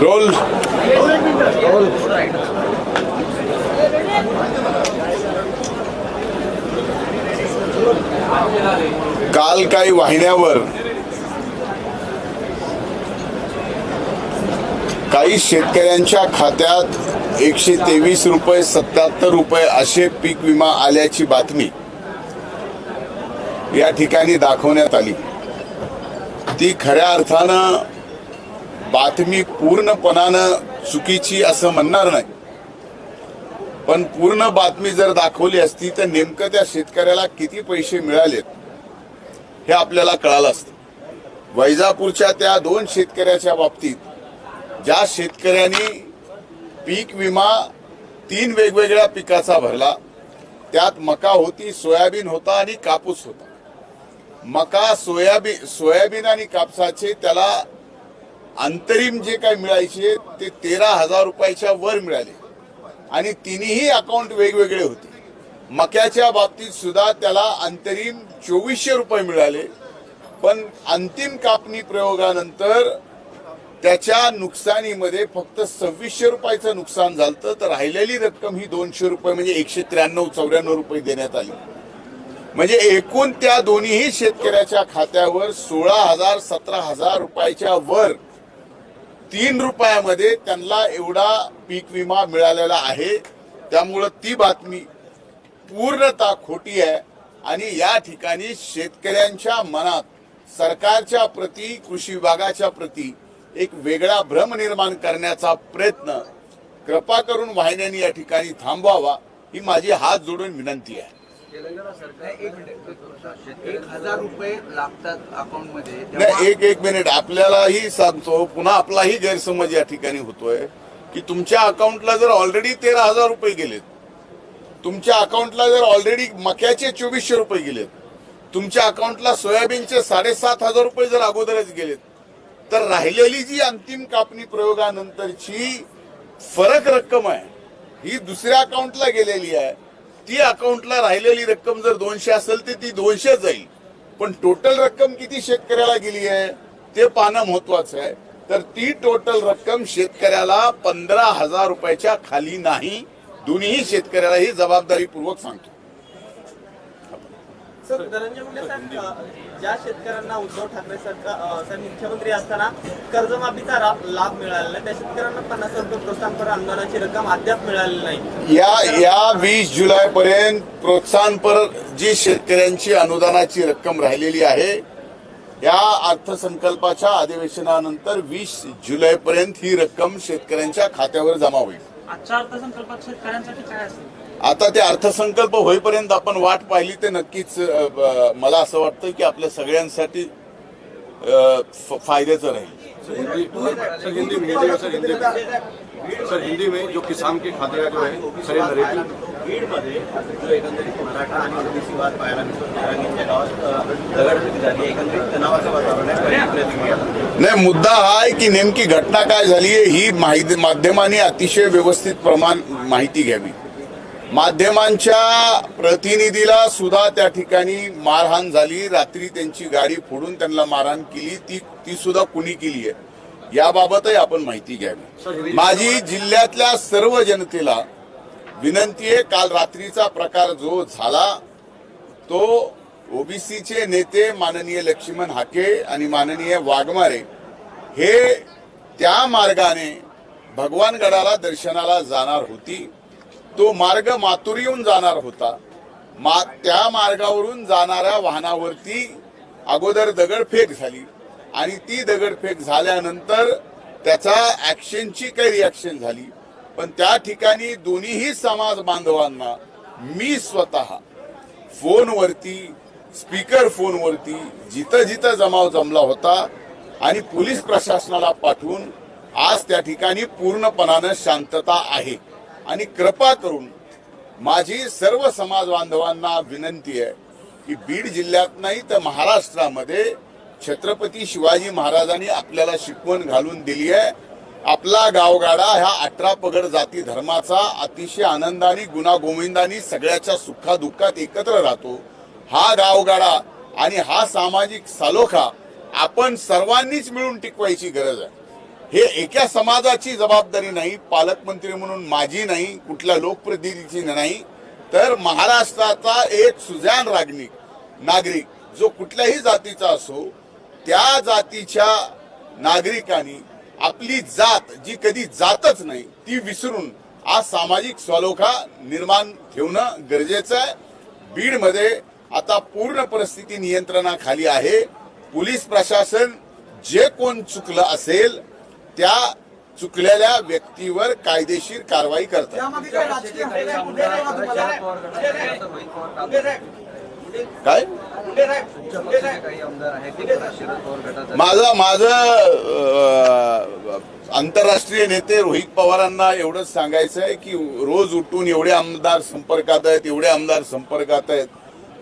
Role काल काही वाहिन्यावर काही शेतकऱ्यांच्या खात्यात एकशे तेवीस रुपये सत्याहत्तर रुपये असे पीक विमा आल्याची बातमी या ठिकाणी दाखवण्यात आली. ती खऱ्या अर्थानं बातमी पूर्णपणानं चुकीची असं म्हणणार नाही. पण पूर्ण बातमी जर दाखवली असती तर नेमकं त्या शेतकऱ्याला किती पैसे मिळालेत हे आपल्याला कळालं असतं. वैजापूरच्या त्या दोन शेतकऱ्याच्या बाबतीत ज्या शेतकऱ्यांनी पीक विमा तीन वेगवेगळ्या पिकाचा भरला त्यात मका होती सोयाबीन होता आणि कापूस होता. मका सोयाबीन सोयाबीन आणि कापसाचे त्याला अंतरिम जे काही मिळायचे ते तेरा हजार रुपयाच्या वर मिळाले. आणि तिन्ही अकाउंट वेगवेगळे होते. मक्याच्या बाबतीत सुद्धा त्याला अंतरिम चोवीसशे रुपये मिळाले. पण अंतिम कापणी प्रयोगानंतर त्याच्या नुकसानीमध्ये फक्त सव्वीसशे रुपयाचं नुकसान झालं तर राहिलेली रक्कम ही दोनशे रुपये म्हणजे एकशे त्र्याण्णव चौऱ्याण्णव रुपये देण्यात आली. म्हणजे एकूण त्या दोन्हीही शेतकऱ्याच्या खात्यावर सोळा हजार सतरा हजार रुपयाच्या वर तीन रुपयामध्ये त्यांना एवढा पीक विमा मिळालेला आहे. त्यामुळं ती बातमी पूर्णतः खोटी आहे. आणि या ठिकाणी शेतकऱ्यांच्या मनात सरकारच्या प्रती कृषी विभागाच्या प्रती एक वेगळा भ्रम निर्माण करण्याचा प्रयत्न कृपा करून वाहिन्यांनी या ठिकाणी थांबवावा ही माझी हात जोडून विनंती आहे. एक एक हजार रुपये लागतात अकाउंटमध्ये नाही एक एक मिनिट. आपल्यालाही सांगतो पुन्हा आपलाही गैरसमज या ठिकाणी होतोय की तुमच्या अकाउंटला जर ऑलरेडी तेरा हजार रुपये गेलेत तुमच्या अकाउंटला जर ऑलरेडी मक्याचे चोवीसशे रुपये गेलेत तुमच्या अकाउंटला सोयाबीनचे साडेसात हजार रुपये जर अगोदरच गेलेत तर राहिलेली जी अंतिम कापणी प्रयोगानंतरची फरक रक्कम आहे ही दुसऱ्या अकाउंटला गेलेली आहे. ती अकाउंटला राहिलेली रक्कम जर दोनशे असेल तर ती दोनशे जाईल. पण टोटल रक्कम किती शेतकऱ्याला गेली आहे? ते पाहणं महत्वाचं आहे. तर ती टोटल रक्कम शेतकऱ्याला पंधरा हजार रुपयाच्या खाली नाही. दोन्ही शेतकऱ्याला ही जबाबदारीपूर्वक सांगतो. सर धनंजय मुंडे साहेब अ, ज्या शेतकऱ्यांना उद्धव ठाकरे सरकार अ, साहेब मुख्यमंत्री असताना कर्जमाफीचा लाभ मिळालेला नाही त्या शेतकऱ्यांना पन्नास रुपये प्रोत्साहनपर अनुदानाची रक्कम अद्याप मिळालेली नाही. या या वीस जुलै पर्यंत प्रोत्साहनपर जी शेतकऱ्यांची अनुदानाची रक्कम राहिलेली आहे या अर्थसंकल्पाच्या अधिवेशनानंतर वीस जुलै पर्यंत ही रक्कम शेतकऱ्यांच्या खात्यावर जमा होईल. आजच्या अर्थसंकल्पात शेतकऱ्यांसाठी काय असेल? आता ते अर्थसंकल्प होईपर्यंत आपण वाट पाहिली तर नक्कीच मला असं वाटतं की आपल्या सगळ्यांसाठी फायद्याचं राहील. सर हिंदी में हिंदी में सर हिंदी में। सर हिंदी में जो किसान के खाते का जो है सर नरेटिव बीडमध्ये जो एकंदरीत मराठा आणि ओबीसी वाद पाहायला मिळतो नारायणच्या गावात दगडफेक झाली एकंदरीत तणावाचं वातावरण आहे नाही मुद्दा हा आहे की नेमकी घटना काय झाली आहे ही माहिती माध्यमांनी अतिशय व्यवस्थित प्रमाण माहिती घ्यावी. माध्यमांच्या प्रतिनिधीला सुद्धा त्या ठिकाणी मारहाण झाली. रात्री त्यांची गाडी फोडून त्यांना मारहाण केली. ती ती सुद्धा कुणी केली आहे? याबाबतही आपण माहिती घ्यावी. माझी जिल्ह्यातल्या सर्व जनतेला विनंती आहे काल रात्रीचा प्रकार जो झाला तो ओबीसीचे नेते माननीय लक्ष्मण हाके आणि माननीय वाघमारे हे त्या मार्गाने भगवानगडाला दर्शनाला जाणार होती. तो मार्ग मातुरीहून जाणार होता. मा त्या मार्गावरून जाणाऱ्या वाहनावरती अगोदर दगडफेक झाली. आणि ती दगडफेक झाल्यानंतर त्याचा ऍक्शनची काही रिॲक्शन झाली. पण त्या ठिकाणी दोन्हीही समाज बांधवांना मी स्वतः फोनवरती स्पीकर फोनवरती जिथं जिथं जमाव जमला होता आणि पोलीस प्रशासनाला पाठवून आज त्या ठिकाणी पूर्णपणानं शांतता आहे. आणि कृपा करून माझी सर्व समाज बांधवांना विनंती आहे की बीड जिल्ह्यात नाही तर महाराष्ट्रामध्ये छत्रपती शिवाजी महाराजांनी आपल्याला शिकवण घालून दिली आहे. आपला गावगाडा ह्या अठरा पगड जाती धर्माचा अतिशय आनंदाने गुणागोविंदाने सगळ्याच्या सुखादुःखात एकत्र राहतो. हा गावगाडा आणि हा सामाजिक सालोखा आपण सर्वांनीच मिळून टिकवायची गरज आहे. हे एका समाजाची जबाबदारी नाही पालकमंत्री म्हणून माझी नाही कुठल्या लोकप्रतिनिधीची नाही तर महाराष्ट्राचा एक सुजान रागनिक नागरिक जो कुठल्याही जातीचा असो त्या जातीच्या नागरिकांनी आपली जात जी कधी जातच नाही ती विसरून आज सामाजिक स्वलोखा निर्माण ठेवणं गरजेचं आहे. बीडमध्ये आता पूर्ण परिस्थिती नियंत्रणाखाली आहे. पोलीस प्रशासन जे कोण चुकलं असेल त्या चुकलेल्या व्यक्तीवर कायदेशीर कारवाई करतात. काय माझं माझं आंतरराष्ट्रीय नेते रोहित पवारांना एवढंच सांगायचं आहे की रोज उठून एवढे आमदार संपर्कात आहेत एवढे आमदार संपर्कात आहेत.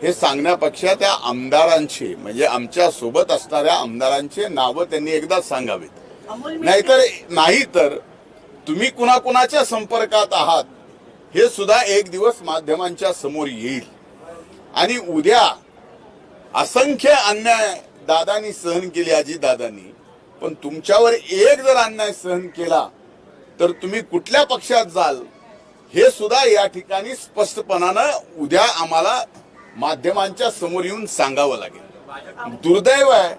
हे सांगण्यापेक्षा त्या आमदारांचे म्हणजे आमच्यासोबत असणाऱ्या आमदारांचे नावं त्यांनी एकदा सांगावेत. नाहीतर नाही तर तुम्ही कुणाकुणाच्या संपर्कात आहात हे सुद्धा एक दिवस माध्यमांच्या समोर येईल. आणि उद्या असंख्य अन्याय दादानी सहन केली आजी दादानी पण तुमच्यावर एक जर अन्याय सहन केला तर तुम्ही कुठल्या पक्षात जाल हे सुद्धा या ठिकाणी स्पष्टपणानं उद्या आम्हाला माध्यमांच्या समोर येऊन सांगावं लागेल. दुर्दैव आहे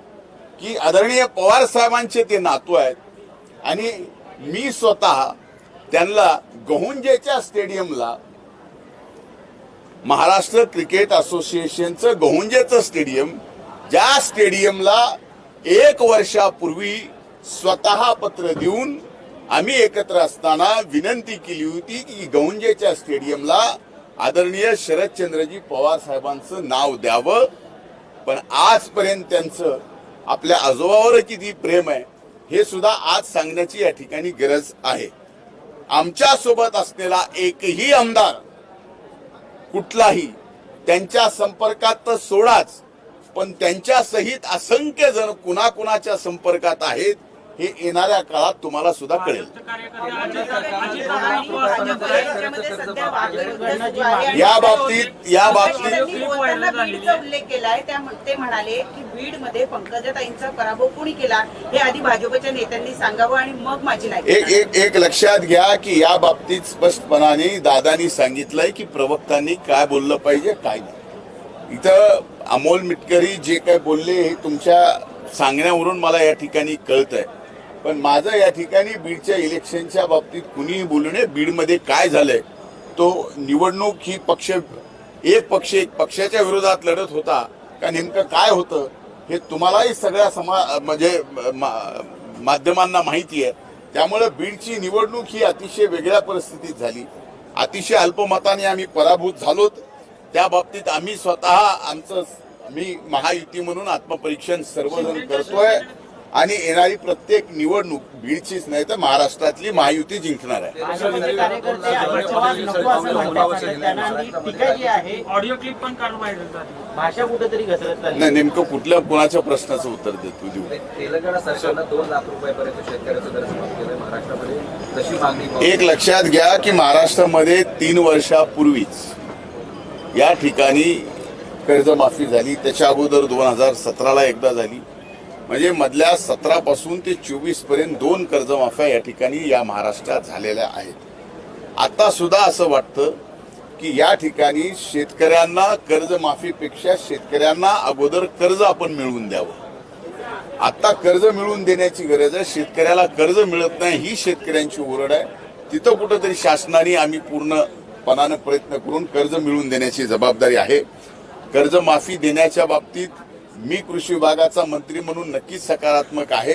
की आदरणीय पवार साहेबांचे ते नातू आहेत. आणि मी स्वतः त्यांना गहुंजेच्या स्टेडियमला महाराष्ट्र क्रिकेट असोसिएशनचं गहुंजेचं स्टेडियम ज्या स्टेडियमला एक वर्षापूर्वी स्वतः पत्र देऊन आम्ही एकत्र असताना विनंती केली होती की गहुंजेच्या स्टेडियमला आदरणीय शरदचंद्रजी पवार साहेबांचं नाव द्यावं. पण आजपर्यंत त्यांचं आपल्या आजोबावर किती प्रेम आहे हे सुद्धा आज सांगण्याची या ठिकाणी गरज आहे. आमच्यासोबत असलेला एकही आमदार कुठलाही त्यांच्या संपर्कात तर सोडाच पण त्यांच्या सहित असंख्य जण कुणाकुणाच्या संपर्कात आहेत हे येणाऱ्या काळात तुम्हाला सुद्धा कळेल. या बाबतीत या बाबतीत उल्लेख केलाय. त्या ते म्हणाले की बीडमध्ये पंकजाताईंचा पराभव कोणी केला? हे आधी भाजपच्या नेत्यांनी सांगावं आणि मग माझी एक नाही एक एक लक्षात घ्या की या बाबतीत स्पष्टपणाने दादानी सांगितलंय की प्रवक्तांनी काय बोललं पाहिजे काय नाही. इथं अमोल मिटकरी जे काय बोलले हे तुमच्या सांगण्यावरून मला या ठिकाणी कळत आहे पण माझं या ठिकाणी बीडच्या इलेक्शनच्या बाबतीत कुणीही बोलू नये. बीडमध्ये काय झालंय? तो निवडणूक ही पक्ष एक पक्ष एक पक्षाच्या विरोधात लढत होता. का नेमकं काय होतं? हे तुम्हालाही सगळ्या समा म्हणजे मा- माध्यमांना माहिती आहे. त्यामुळे बीडची निवडणूक ही अतिशय वेगळ्या परिस्थितीत झाली. अतिशय अल्पमताने आम्ही पराभूत झालोत. त्या बाबतीत आम्ही स्वतः आमचं मी महायुती म्हणून आत्मपरीक्षण सर्वजण करतोय. आणि येणारी प्रत्येक निवडणूक बीडचीच नाही तर महाराष्ट्रातली महायुती जिंकणार आहे. नाही नेमकं कुठल्या कुणाच्या प्रश्नाचं उत्तर देतो देऊ? तेलंगणा सरकारनं दोन लाख रुपयापर्यंत शेतकऱ्याचं एक लक्षात घ्या की महाराष्ट्रामध्ये तीन वर्षापूर्वीच या ठिकाणी कर्जमाफी झाली. त्याच्या अगोदर दोन हजार सतराला एकदा झाली. म्हणजे मधल्या सतरापासून ते चोवीसपर्यंत दोन कर्जमाफ्या या ठिकाणी या महाराष्ट्रात झालेल्या आहेत. आता सुद्धा असं वाटतं की या ठिकाणी शेतकऱ्यांना कर्जमाफीपेक्षा शेतकऱ्यांना अगोदर कर्ज आपण मिळवून द्यावं. आता कर्ज मिळवून देण्याची गरज आहे. शेतकऱ्याला कर्ज मिळत नाही ही शेतकऱ्यांची ओरड आहे. तिथं कुठंतरी शासनाने आम्ही पूर्णपणानं प्रयत्न करून कर्ज मिळवून देण्याची जबाबदारी आहे. कर्जमाफी देण्याच्या बाबतीत मी कृषी विभागाचा मंत्री म्हणून नक्कीच सकारात्मक आहे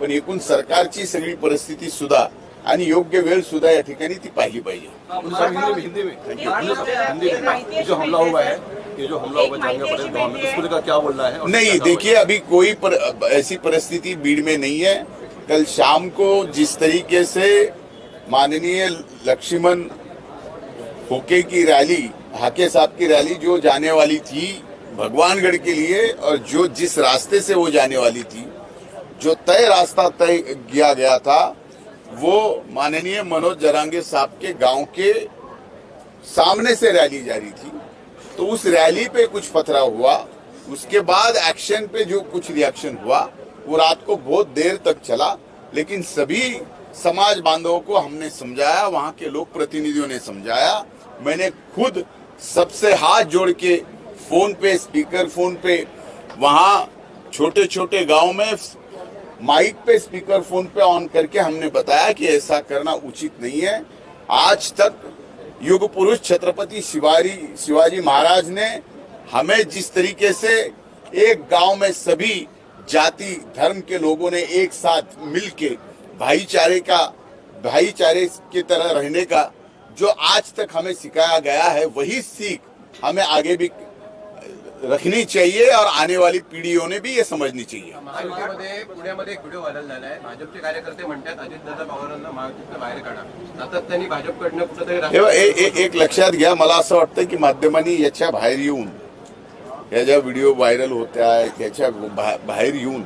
पण एकूण सरकारची सगळी परिस्थिती सुद्धा आणि योग्य वेळ सुद्धा या ठिकाणी ती पाहिली पाहिजे. सर हिंदी में हिंदी में हिंदी में ये जो हमला हुआ है ये जो हमला हुआ है जहांगीर पटेल गाँव में उसको लेकर क्या बोलना है? नहीं देखिए अभी कोई पर, ऐसी परिस्थिति भीड़ में नहीं है। कल शाम को जिस तरीके से माननीय लक्ष्मण होके की रैली हाके साहब की रैली जो जाने वाली थी भगवानगढ़ के लिए और जो जिस रास्ते से वो जाने वाली थी, जो तय रास्ता तय किया गया था, वो माननीय मनोज जरांगे साहब के गाँव के सामने से रैली जा रही थी। तो उस रैली पे कुछ पथराव हुआ, उसके बाद एक्शन पे जो कुछ रिएक्शन हुआ, वो रात को बहुत देर तक चला, लेकिन सभी समाज बांधवों को हमने समझाया, वहाँ के लोक प्रतिनिधियों ने समझाया। मैंने खुद सबसे हाथ जोड़ के फ़ोन पे, स्पीकर फ़ोन पे, वहाँ छोटे छोटे गाँव में माइक पे, स्पीकर फ़ोन पे ऑन करके हमने बताया कि ऐसा करना उचित नहीं है। आज तक युग पुरुष छत्रपति शिवाजी शिवाजी महाराज ने हमें जिस तरीके से एक गाँव में सभी जाति, धर्म के लोगों ने एक साथ मिलके भाईचारे का, भाईचारे की तरह रहने का जो आज तक हमें सिखाया गया है, वही सीख हमें आगे भी रखनी चाहिए और आने वाली पीढ़ियों ने भी ये समझनी चाहिए। महायुतीमध्ये पुण्यामध्ये एक व्हिडिओ व्हायरल झाला आहे भाजपचे कार्यकर्ते म्हणतात अजितदादा पवारांना महायुतीतनं बाहेर काढा. सातत्याने भाजपकडनं कुठेतरी हे बघ, ए- ए- एक लक्षात घ्या मला असं वाटतं की माध्यमांनी याच्या बाहेर येऊन या ज्या व्हिडिओ व्हायरल होत्या याच्या बा- बाहेर येऊन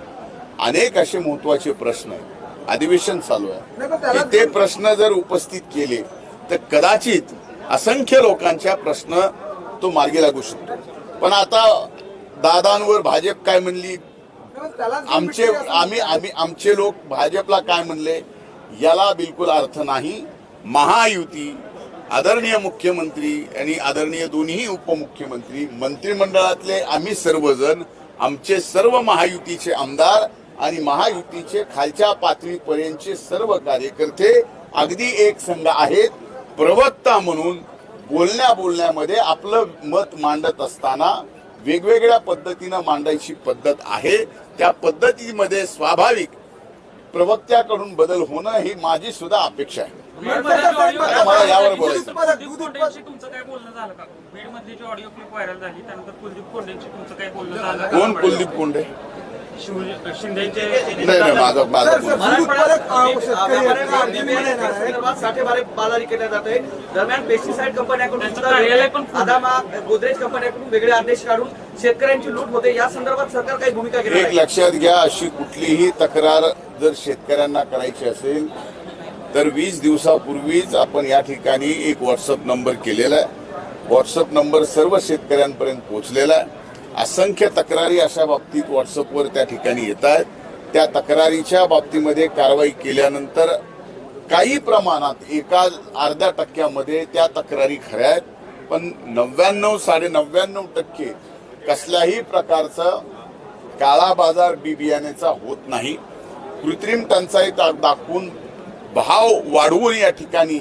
अनेक असे महत्त्वाचे प्रश्न आहेत. अधिवेशन चालू आहे. की ते प्रश्न जर उपस्थित केले तर कदाचित असंख्य लोकांच्या प्रश्न तो मार्गी लागू शकतो. पण आता दादांवर भाजप काय म्हणली? आमचे आम्ही आम्ही आमचे लोक भाजपला काय म्हणले? याला बिलकुल अर्थ नाही. महायुती आदरणीय मुख्यमंत्री आणि आदरणीय दोन्ही उपमुख्यमंत्री मंत्रिमंडळातले आम्ही सर्वजण आमचे सर्व महायुतीचे आमदार आणि महायुतीचे खालच्या पातळीपर्यंतचे सर्व कार्यकर्ते अगदी एक संघ आहेत. प्रवक्ता म्हणून बोलण्या बोलण्यामध्ये आपलं मत मांडत असताना वेगवेगळ्या पद्धतीनं मांडायची पद्धत आहे. त्या पद्धतीमध्ये स्वाभाविक प्रवक्त्याकडून बदल होणं ही माझी सुद्धा अपेक्षा आहे. मला यावर बोलायचं कुलदीप? कोण कोंडे? नाही नाही माझं माझं बाजारी केल्या जात दरम्यान पेस्टिसाइड कंपन्याकडून सुद्धा. अदामा गोदरेज कंपन्याकडून वेगळे आदेश काढून शेतकऱ्यांची लूट होते. या संदर्भात सरकार काही भूमिका एक लक्षात घ्या अशी कुठलीही तक्रार जर शेतकऱ्यांना करायची असेल तर वीस दिवसापूर्वीच आपण या ठिकाणी एक व्हॉट्सअप नंबर केलेला आहे. व्हॉट्सअप नंबर सर्व शेतकऱ्यांपर्यंत पोहोचलेला आहे. असंख्य तक्रारी अशा बाबतीत व्हॉट्सअपवर त्या ठिकाणी येत आहेत. त्या तक्रारीच्या बाबतीमध्ये कारवाई केल्यानंतर काही प्रमाणात एका अर्ध्या टक्क्यामध्ये त्या तक्रारी खऱ्या आहेत. पण नव्याण्णव साडे नव्याण्णव टक्के कसल्याही प्रकारचं काळा बाजार बी बियाण्याचा होत नाही. कृत्रिम टंचाई दाखवून भाव वाढवून या ठिकाणी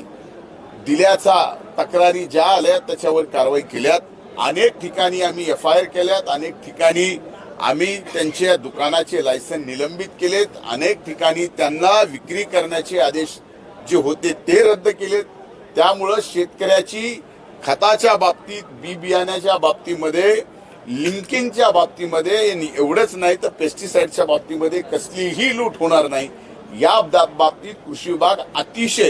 दिल्याचा तक्रारी ज्या आल्या त्याच्यावर कारवाई केल्यात. अनेक ठिकाणी आम्ही एफ आय आर केल्यात अनेक ठिकाणी आम्ही त्यांच्या दुकानाचे लायसन निलंबित केलेत अनेक ठिकाणी त्यांना विक्री करण्याचे आदेश जे होते ते रद्द केलेत. त्यामुळं शेतकऱ्याची खताच्या बाबतीत बी बियाण्याच्या बाबतीमध्ये लिंकिंगच्या बाबतीमध्ये आणि एवढंच नाही तर पेस्टिसाईडच्या बाबतीमध्ये कसलीही लूट होणार नाही. या बाबतीत कृषी विभाग अतिशय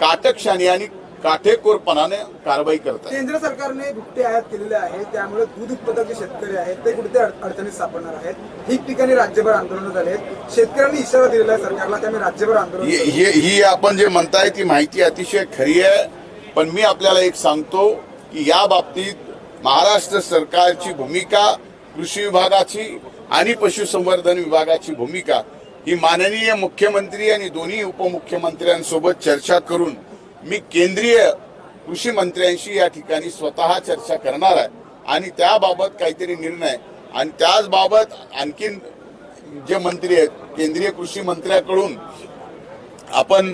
काटकशाने आणि काटेकोरपणाने कारवाई करत आहे केंद्र सरकारने दुपटे आयात केलेले आहे त्यामुळे दूध उत्पादक जे शेतकरी आहेत ते कुठे अडचणीत सापडणार आहेत. ठिकठिकाणी राज्यभर आंदोलन झाले आहेत. शेतकऱ्यांनी इशारा दिलेला आहे सरकारला त्यामुळे राज्यभर आंदोलन ही- ही आपण जे म्हणताय ती माहिती अतिशय खरी आहे पण मी आपल्याला एक सांगतो की या बाबतीत महाराष्ट्र सरकारची भूमिका कृषी विभागाची आणि पशुसंवर्धन विभागाची भूमिका ही माननीय मुख्यमंत्री आणि दोन्ही उपमुख्यमंत्र्यांसोबत चर्चा करून मी केंद्रीय कृषी मंत्र्यांशी या ठिकाणी स्वतः चर्चा करणार आहे. आणि त्याबाबत काहीतरी निर्णय. आणि त्याच बाबत आणखीन जे मंत्री आहेत केंद्रीय कृषी मंत्र्याकडून आपण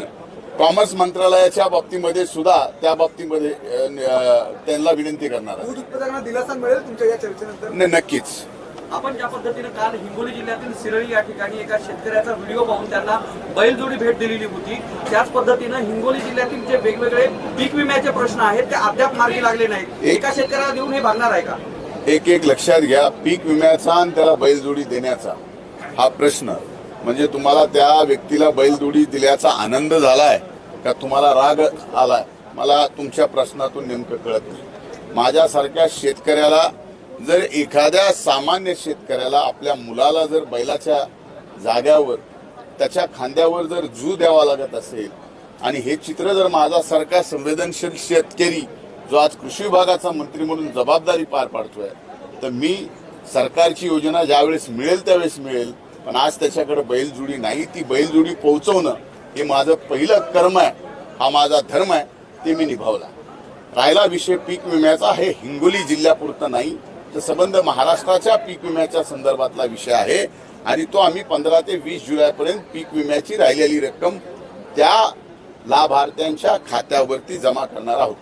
कॉमर्स मंत्रालयाच्या बाबतीमध्ये सुद्धा त्या बाबतीमध्ये त्यांना विनंती करणार आहे. दिलासा मिळेल तुमच्या या चर्चेनंतर? नक्कीच. आपण ज्या पद्धतीनं काल हिंगोली जिल्ह्यातील सिरळी या ठिकाणी एका शेतकऱ्याचा व्हिडिओ पाहून त्यांना बैलजोडी भेट दिलेली होती. त्याच पद्धतीनं हिंगोली जिल्ह्यातील जे वेगवेगळे पीक विम्याचे प्रश्न आहेत ते अद्याप मार्गी लागले नाहीत. एक- शेतकऱ्याला देऊन हे भागणार आहे का? एक एक लक्षात घ्या पीक विम्याचा आणि त्याला बैलजोडी देण्याचा हा प्रश्न. म्हणजे तुम्हाला त्या व्यक्तीला बैलजोडी दिल्याचा आनंद झालाय का तुम्हाला राग आलाय? मला तुमच्या प्रश्नातून नेमकं कळत नाही. माझ्यासारख्या शेतकऱ्याला जर एखाद्या सामान्य शेतकऱ्याला आपल्या मुलाला जर बैलाच्या जाग्यावर त्याच्या खांद्यावर जर जू द्यावा लागत असेल आणि हे चित्र जर माझ्यासारखा संवेदनशील शेतकरी जो आज कृषी विभागाचा मंत्री म्हणून जबाबदारी पार पाडतोय तर मी सरकारची योजना ज्यावेळेस मिळेल त्यावेळेस मिळेल पण आज त्याच्याकडे बैलजोडी नाही ती बैलजोडी पोहोचवणं हे माझं पहिलं कर्म आहे हा माझा धर्म आहे ते मी निभावला. राहिला विषय पीक विम्याचा हे हिंगोली जिल्ह्यापुरतं नाही तर संबंध महाराष्ट्राच्या पीक विम्याच्या संदर्भातला विषय आहे. आणि तो आम्ही पंधरा ते वीस जुलैपर्यंत पीक विम्याची राहिलेली रक्कम त्या लाभार्थ्यांच्या खात्यावरती जमा करणार आहोत.